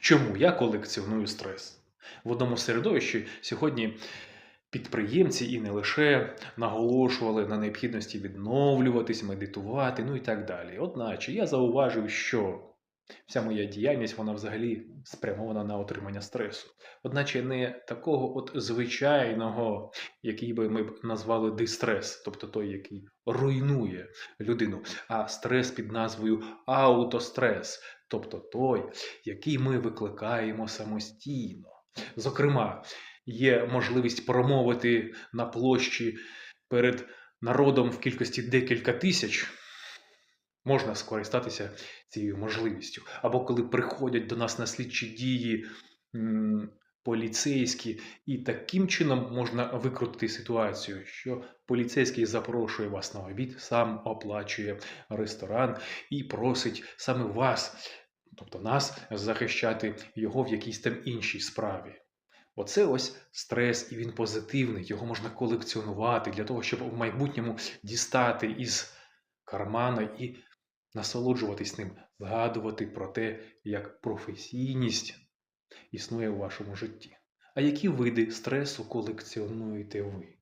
Чому я колекціоную стрес? В одному середовищі сьогодні підприємці і не лише наголошували на необхідності відновлюватись, медитувати, ну і так далі. Одначе я зауважив, що вся моя діяльність вона взагалі спрямована на отримання стресу. Одначе не такого от звичайного, який би ми б назвали дистрес, тобто той, який руйнує людину, а стрес під назвою аутострес, тобто той, який ми викликаємо самостійно. Зокрема, є можливість промовити на площі перед народом в кількості декілька тисяч. Можна скористатися цією можливістю. Або коли приходять до нас на слідчі дії м, поліцейські, і таким чином можна викрутити ситуацію, що поліцейський запрошує вас на обід, сам оплачує ресторан і просить саме вас, тобто нас, захищати його в якійсь там іншій справі. Оце ось стрес, і він позитивний, його можна колекціонувати для того, щоб в майбутньому дістати із кармана і насолоджуватись ним, згадувати про те, як професійність існує у вашому житті. А які види стресу колекціонуєте ви?